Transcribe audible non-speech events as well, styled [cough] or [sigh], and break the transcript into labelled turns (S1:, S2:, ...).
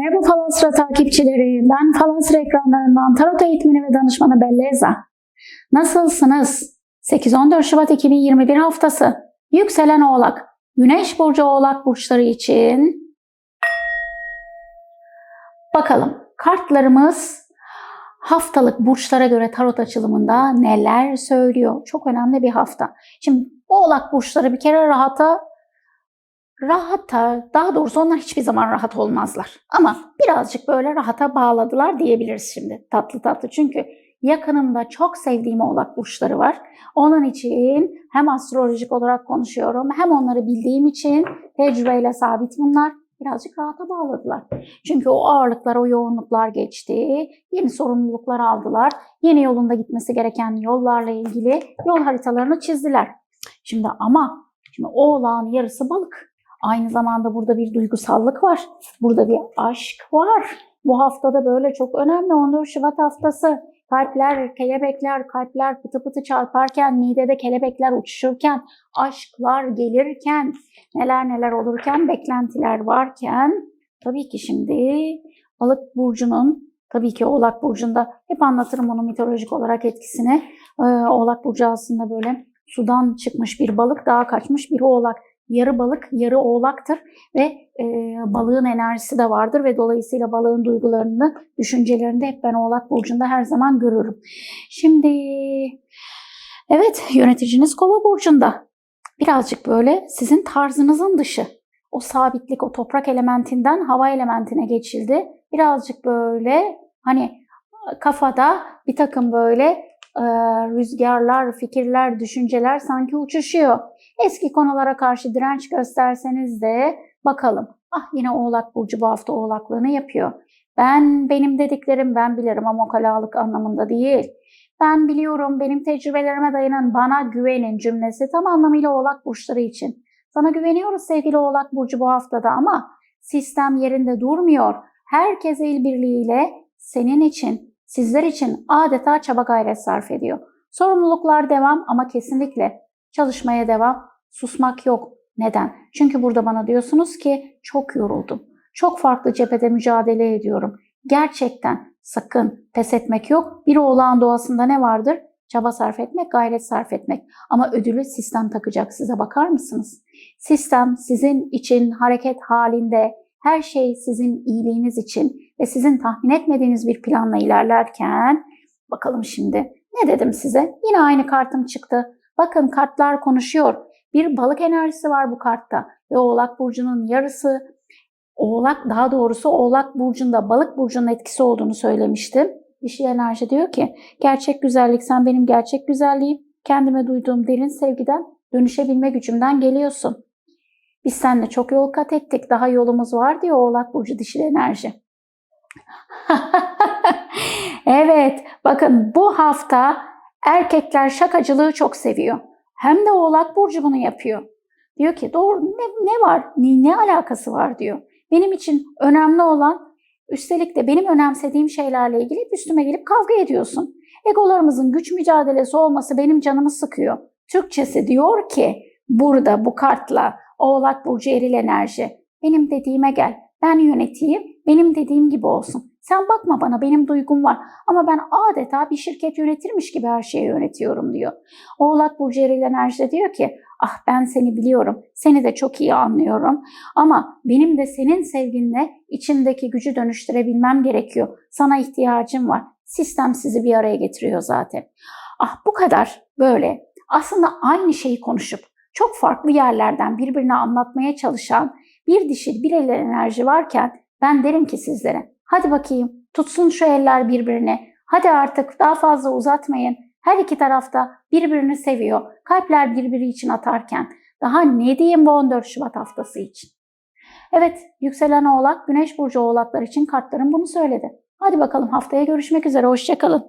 S1: Merhaba Falasra takipçileri. Ben Falasra ekranlarından tarot eğitmeni ve danışmanı Belleza. Nasılsınız? 8-14 Şubat 2021 haftası. Yükselen Oğlak. Güneş Burcu Oğlak burçları için bakalım kartlarımız haftalık burçlara göre tarot açılımında neler söylüyor? Çok önemli bir hafta. Şimdi Oğlak burçları bir kere rahata rahata, daha doğrusu onlar hiçbir zaman rahat olmazlar. Ama birazcık böyle rahata bağladılar diyebiliriz şimdi tatlı tatlı. Çünkü yakınımda çok sevdiğim oğlak burçları var. Onun için hem astrolojik olarak konuşuyorum hem onları bildiğim için tecrübeyle sabit bunlar. Birazcık rahata bağladılar. Çünkü o ağırlıklar, o yoğunluklar geçti. Yeni sorumluluklar aldılar. Yeni yolunda gitmesi gereken yollarla ilgili yol haritalarını çizdiler. Şimdi ama şimdi oğlağın yarısı balık. Aynı zamanda burada bir duygusallık var. Burada bir aşk var. Bu haftada böyle çok önemli 14 Şubat haftası. Kalpler, kelebekler, kalpler pıtı pıtı çarparken, midede kelebekler uçuşurken, aşklar gelirken, neler neler olurken, beklentiler varken, tabii ki şimdi balık burcunun, tabii ki oğlak burcunda, hep anlatırım onun mitolojik olarak etkisini. Ee, oğlak burcu aslında böyle sudan çıkmış bir balık, daha kaçmış bir oğlak yarı balık, yarı oğlaktır ve e, balığın enerjisi de vardır ve dolayısıyla balığın duygularını, düşüncelerini de hep ben oğlak burcunda her zaman görürüm. Şimdi evet yöneticiniz kova burcunda. Birazcık böyle sizin tarzınızın dışı. O sabitlik, o toprak elementinden hava elementine geçildi. Birazcık böyle hani kafada bir takım böyle e, rüzgarlar, fikirler, düşünceler sanki uçuşuyor. Eski konulara karşı direnç gösterseniz de bakalım. Ah yine Oğlak Burcu bu hafta Oğlaklığını yapıyor. Ben benim dediklerim ben bilirim ama kalalık anlamında değil. Ben biliyorum benim tecrübelerime dayanan bana güvenin cümlesi tam anlamıyla Oğlak Burçları için. Sana güveniyoruz sevgili Oğlak Burcu bu haftada ama sistem yerinde durmuyor. Herkes el birliğiyle senin için, sizler için adeta çaba gayret sarf ediyor. Sorumluluklar devam ama kesinlikle çalışmaya devam, susmak yok. Neden? Çünkü burada bana diyorsunuz ki çok yoruldum. Çok farklı cephede mücadele ediyorum. Gerçekten sakın pes etmek yok. Bir oğlağın doğasında ne vardır? Çaba sarf etmek, gayret sarf etmek. Ama ödülü sistem takacak size bakar mısınız? Sistem sizin için hareket halinde, her şey sizin iyiliğiniz için ve sizin tahmin etmediğiniz bir planla ilerlerken bakalım şimdi ne dedim size? Yine aynı kartım çıktı. Bakın kartlar konuşuyor. Bir balık enerjisi var bu kartta ve Oğlak burcunun yarısı Oğlak daha doğrusu Oğlak burcunda balık burcunun etkisi olduğunu söylemiştim. Dişi enerji diyor ki gerçek güzellik sen benim gerçek güzelliğim kendime duyduğum derin sevgiden dönüşebilme gücümden geliyorsun. Biz seninle çok yol kat ettik. Daha yolumuz var diyor Oğlak Burcu dişil enerji. [laughs] evet bakın bu hafta erkekler şakacılığı çok seviyor. Hem de Oğlak Burcu bunu yapıyor. Diyor ki doğru ne, ne var? Ne, ne alakası var diyor. Benim için önemli olan üstelik de benim önemsediğim şeylerle ilgili üstüme gelip kavga ediyorsun. Egolarımızın güç mücadelesi olması benim canımı sıkıyor. Türkçesi diyor ki burada bu kartla Oğlak Burcu eril enerji. Benim dediğime gel. Ben yöneteyim. Benim dediğim gibi olsun. Sen bakma bana benim duygum var ama ben adeta bir şirket yönetirmiş gibi her şeyi yönetiyorum diyor. Oğlak Burcu eril enerji de diyor ki ah ben seni biliyorum. Seni de çok iyi anlıyorum. Ama benim de senin sevginle içimdeki gücü dönüştürebilmem gerekiyor. Sana ihtiyacım var. Sistem sizi bir araya getiriyor zaten. Ah bu kadar böyle aslında aynı şeyi konuşup çok farklı yerlerden birbirine anlatmaya çalışan bir dişil bir el enerji varken ben derim ki sizlere hadi bakayım tutsun şu eller birbirine hadi artık daha fazla uzatmayın her iki tarafta birbirini seviyor kalpler birbiri için atarken daha ne diyeyim bu 14 Şubat haftası için. Evet yükselen oğlak güneş burcu oğlaklar için kartlarım bunu söyledi. Hadi bakalım haftaya görüşmek üzere hoşçakalın.